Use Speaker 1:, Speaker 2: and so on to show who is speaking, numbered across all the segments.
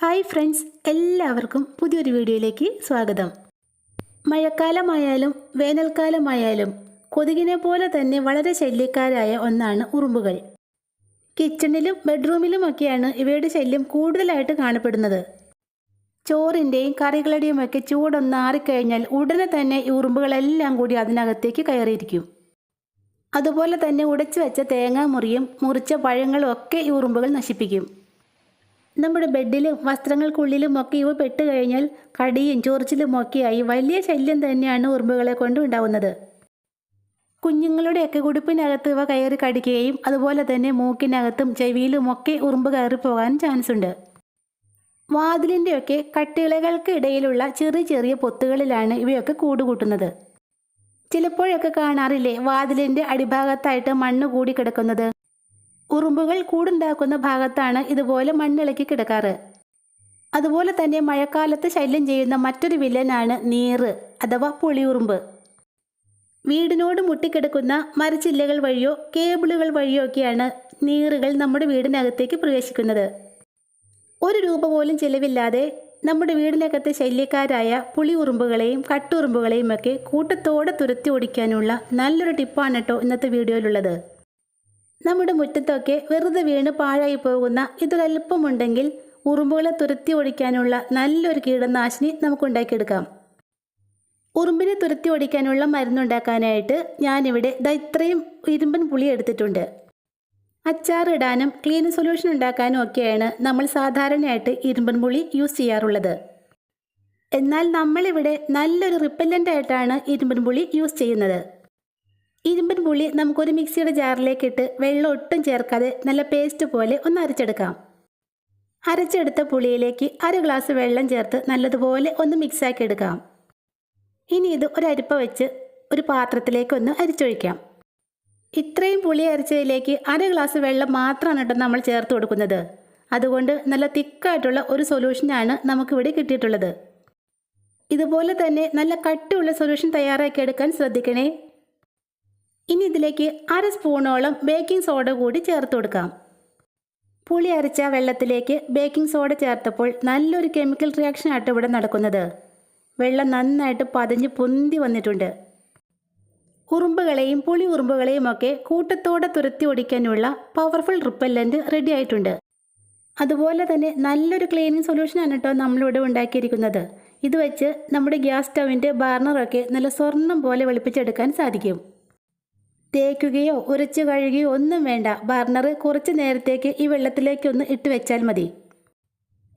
Speaker 1: Hi friends എല്ലാവർക്കും പുതിയൊരു വീഡിയോയിലേക്ക് സ്വാഗതം. മഴക്കാലമായാലും വേനൽക്കാലമായാലും കൊതുകിനെ പോലെ തന്നെ വളരെ ശല്യക്കാരായ ഒന്നാണ് ഉറുമ്പുകൾ. കിച്ചണിലും ബെഡ്റൂമിലുമൊക്കെയാണ് ഇവയുടെ ശല്യം കൂടുതലായിട്ട് കാണപ്പെടുന്നത്. ചോറിന്റെയും കറികളുടെയും ഒക്കെ ചൂടൊന്ന് ആറിക്കഴിഞ്ഞാൽ ഉടനെ തന്നെ ഈ ഉറുമ്പുകളെല്ലാം കൂടി അതിനകത്തേക്ക് കയറിയിരിക്കും. അതുപോലെ തന്നെ ഉടച്ചു വെച്ച തേങ്ങാമുറിയും മുറിച്ച പഴങ്ങളും ഒക്കെ ഈ ഉറുമ്പുകൾ നശിപ്പിക്കും. നമ്മുടെ ബെഡിലും വസ്ത്രങ്ങൾക്കുള്ളിലും ഒക്കെ ഇവ പെട്ട് കഴിഞ്ഞാൽ കടിയും ചൊറിച്ചിലും ഒക്കെയായി വലിയ ശല്യം തന്നെയാണ് ഉറുമ്പുകളെ കൊണ്ട് ഉണ്ടാവുന്നത്. കുഞ്ഞുങ്ങളുടെയൊക്കെ കുടുപ്പിനകത്ത് ഇവ കയറി കടിക്കുകയും അതുപോലെ തന്നെ മൂക്കിനകത്തും ചെവിയിലും ഒക്കെ ഉറുമ്പ് കയറി പോകാൻ ചാൻസ് ഉണ്ട്. വാതിലിന്റെയൊക്കെ കട്ടിളകൾക്ക് ഇടയിലുള്ള ചെറിയ ചെറിയ പൊത്തുകളിലാണ് ഇവയൊക്കെ കൂടുകൂട്ടുന്നത്. ചിലപ്പോഴൊക്കെ കാണാറില്ലേ വാതിലിന്റെ അടിഭാഗത്തായിട്ട് മണ്ണ് കൂടി കിടക്കുന്നത് ഉറുമ്പുകൾ കൂടുണ്ടാക്കുന്ന ഭാഗത്താണ് ഇതുപോലെ മണ്ണിളക്കി കിടക്കാറ്. അതുപോലെ തന്നെ മഴക്കാലത്ത് ശല്യം ചെയ്യുന്ന മറ്റൊരു വില്ലനാണ് നീറ് അഥവാ പുളിയുറുമ്പ്. വീടിനോട് മുട്ടിക്കിടക്കുന്ന മരച്ചില്ലകൾ വഴിയോ കേബിളുകൾ വഴിയോ ഒക്കെയാണ് നീറുകൾ നമ്മുടെ വീടിനകത്തേക്ക് പ്രവേശിക്കുന്നത്. ഒരു രൂപ പോലും ചിലവില്ലാതെ നമ്മുടെ വീടിനകത്തെ ശല്യക്കാരായ പുളിയുറുമ്പുകളെയും കട്ടുറുമ്പുകളെയും ഒക്കെ കൂട്ടത്തോടെ തുരത്തി ഓടിക്കാനുള്ള നല്ലൊരു ടിപ്പാണ് കേട്ടോ ഇന്നത്തെ വീഡിയോയിലുള്ളത്. നമ്മുടെ മുറ്റത്തൊക്കെ വെറുതെ വീണ് പാഴായി പോകുന്ന ഇതൊരല്പമുണ്ടെങ്കിൽ ഉറുമ്പുകളെ തുരത്തി ഓടിക്കാനുള്ള നല്ലൊരു കീടനാശിനി നമുക്ക് ഉണ്ടാക്കിയെടുക്കാം ഉറുമ്പിനെ തുരത്തി ഓടിക്കാനുള്ള മരുന്നുണ്ടാക്കാനായിട്ട് ഞാനിവിടെ ദാ ഇത്രയും ഇരുമ്പൻ പുളി എടുത്തിട്ടുണ്ട്. അച്ചാറിടാനും ക്ലീൻ സൊല്യൂഷൻ ഉണ്ടാക്കാനും ഒക്കെയാണ് നമ്മൾ സാധാരണയായിട്ട് ഇരുമ്പൻ പുളി യൂസ് ചെയ്യാറുള്ളത്. എന്നാൽ നമ്മളിവിടെ നല്ലൊരു റിപ്പല്ലന്റ് ആയിട്ടാണ് ഇരുമ്പൻ പുളി യൂസ് ചെയ്യുന്നത്. ഇരുമ്പൻ പുളി നമുക്കൊരു മിക്സിയുടെ ജാറിലേക്ക് ഇട്ട് വെള്ളം ഒട്ടും ചേർക്കാതെ നല്ല പേസ്റ്റ് പോലെ ഒന്ന് അരച്ചെടുക്കാം. അരച്ചെടുത്ത പുളിയിലേക്ക് അര ഗ്ലാസ് വെള്ളം ചേർത്ത് നല്ലതുപോലെ ഒന്ന് മിക്സാക്കി എടുക്കാം. ഇനി ഇത് ഒരു അരിപ്പ വെച്ച് ഒരു പാത്രത്തിലേക്ക് ഒന്ന് അരിച്ചൊഴിക്കാം. ഇത്രയും പുളി അരച്ചതിലേക്ക് അര ഗ്ലാസ് വെള്ളം മാത്രമാണ് കേട്ടോ നമ്മൾ ചേർത്ത് കൊടുക്കുന്നത്. അതുകൊണ്ട് നല്ല തിക്കായിട്ടുള്ള ഒരു സൊല്യൂഷനാണ് നമുക്കിവിടെ കിട്ടിയിട്ടുള്ളത്. ഇതുപോലെ തന്നെ നല്ല കട്ടിയുള്ള സൊല്യൂഷൻ തയ്യാറാക്കി എടുക്കാൻ ശ്രദ്ധിക്കണേ. ഇനി ഇതിലേക്ക് അര സ്പൂണോളം ബേക്കിംഗ് സോഡ കൂടി ചേർത്ത് കൊടുക്കാം. പുളി അരച്ച വെള്ളത്തിലേക്ക് ബേക്കിംഗ് സോഡ ചേർത്തപ്പോൾ നല്ലൊരു കെമിക്കൽ റിയാക്ഷൻ ആയിട്ട് ഇവിടെ നടക്കുന്നത്. വെള്ളം നന്നായിട്ട് പതഞ്ഞ് പൊന്തി വന്നിട്ടുണ്ട്. ഉറുമ്പുകളെയും പുളി ഉറുമ്പുകളെയും ഒക്കെ കൂട്ടത്തോടെ തുരത്തി ഓടിക്കാനുള്ള പവർഫുൾ റിപ്പല്ലന്റ് റെഡി ആയിട്ടുണ്ട്. അതുപോലെ തന്നെ നല്ലൊരു ക്ലീനിങ് സൊല്യൂഷനാണ് കേട്ടോ നമ്മളിവിടെ ഉണ്ടാക്കിയിരിക്കുന്നത്. ഇത് വെച്ച് നമ്മുടെ ഗ്യാസ് സ്റ്റവിന്റെ ബാർണറൊക്കെ നല്ല സ്വർണം പോലെ വെളുപ്പിച്ചെടുക്കാൻ സാധിക്കും. തേക്കുകയോ ഉരച്ചു കഴുകുകയോ ഒന്നും വേണ്ട. ബർണർ കുറച്ച് നേരത്തേക്ക് ഈ വെള്ളത്തിലേക്കൊന്ന് ഇട്ട് വെച്ചാൽ മതി.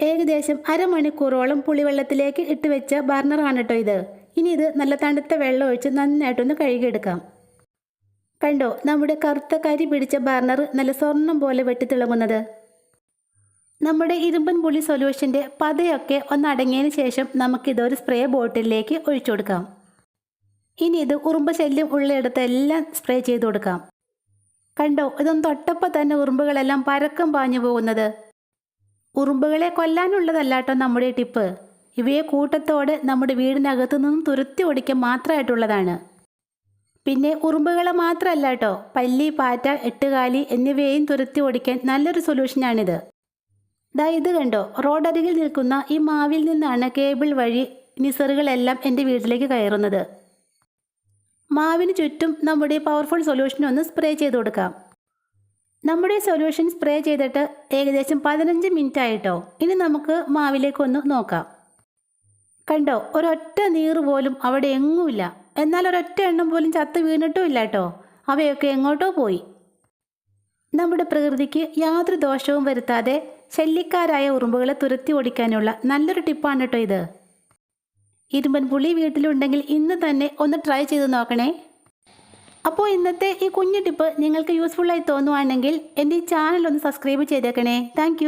Speaker 1: ഏകദേശം അരമണിക്കൂറോളം പുളിവെള്ളത്തിലേക്ക് ഇട്ട് വെച്ച ബർണറാണ് കേട്ടോ ഇത്. ഇനി ഇത് നല്ല തണുത്ത വെള്ളം ഒഴിച്ച് നന്നായിട്ടൊന്ന് കഴുകിയെടുക്കാം. കണ്ടോ നമ്മുടെ കറുത്ത കരി പിടിച്ച ബർണർ നല്ല സ്വർണം പോലെ വെട്ടിത്തിളങ്ങുന്നത് നമ്മുടെ ഇരുമ്പൻ പുളി സൊല്യൂഷന്റെ പതയൊക്കെ ഒന്നടങ്ങിയതിന് ശേഷം നമുക്കിതൊരു സ്പ്രേ ബോട്ടിലേക്ക് ഒഴിച്ചു കൊടുക്കാം. ഇനി ഇത് ഉറുമ്പ് ശല്യം ഉള്ളിടത്തെല്ലാം സ്പ്രേ ചെയ്ത് കൊടുക്കാം. കണ്ടോ? ഇതൊന്ന് തൊട്ടപ്പോൾ തന്നെ ഉറുമ്പുകളെല്ലാം പരക്കം പാഞ്ഞു പോകുന്നത്. ഉറുമ്പുകളെ കൊല്ലാനുള്ളതല്ലാട്ടോ നമ്മുടെ ടിപ്പ് ഇവയെ കൂട്ടത്തോടെ നമ്മുടെ വീടിനകത്തു നിന്നും തുരുത്തി ഓടിക്കാൻ മാത്രമായിട്ടുള്ളതാണ്. പിന്നെ ഉറുമ്പുകളെ മാത്രമല്ല കേട്ടോ പല്ലി പാറ്റ എട്ടുകാലി എന്നിവയെയും തുരത്തി ഓടിക്കാൻ നല്ലൊരു സൊല്യൂഷനാണിത് ദാ ഇത് കണ്ടോ? റോഡരികിൽ നിൽക്കുന്ന ഈ മാവിൽ നിന്നാണ് കേബിൾ വഴി നിസറുകളെല്ലാം എന്റെ വീട്ടിലേക്ക് കയറുന്നത്. മാവിന് ചുറ്റും നമ്മുടെ പവർഫുൾ സൊല്യൂഷൻ ഒന്ന് സ്പ്രേ ചെയ്ത് കൊടുക്കാം. നമ്മുടെ സൊല്യൂഷൻ സ്പ്രേ ചെയ്തിട്ട് ഏകദേശം പതിനഞ്ച് മിനിറ്റ് ആയിട്ടോ. ഇനി നമുക്ക് മാവിലേക്ക് ഒന്ന് നോക്കാം. കണ്ടോ ഒരൊറ്റ നീറ് പോലും അവിടെ എങ്ങുമില്ല. എന്നാൽ ഒരൊറ്റ എണ്ണം പോലും ചത്ത് വീണിട്ടും ഇല്ല കേട്ടോ. അവയൊക്കെ എങ്ങോട്ടോ പോയി. നമ്മുടെ പ്രകൃതിക്ക് യാതൊരു ദോഷവും വരുത്താതെ ശല്യക്കാരായ ഉറുമ്പുകളെ തുരത്തി ഓടിക്കാനുള്ള നല്ലൊരു ടിപ്പാണ് കേട്ടോ ഇത്. ഇരുമ്പൻ പുളി വീട്ടിലുണ്ടെങ്കിൽ ഇന്ന് തന്നെ ഒന്ന് ട്രൈ ചെയ്ത് നോക്കണേ. അപ്പോൾ ഇന്നത്തെ ഈ കുഞ്ഞു ടിപ്പ് നിങ്ങൾക്ക് യൂസ്ഫുള്ളായി തോന്നുവാണെങ്കിൽ എന്റെ ഈ ചാനൽ ഒന്ന് സബ്സ്ക്രൈബ് ചെയ്തേക്കണേ. താങ്ക്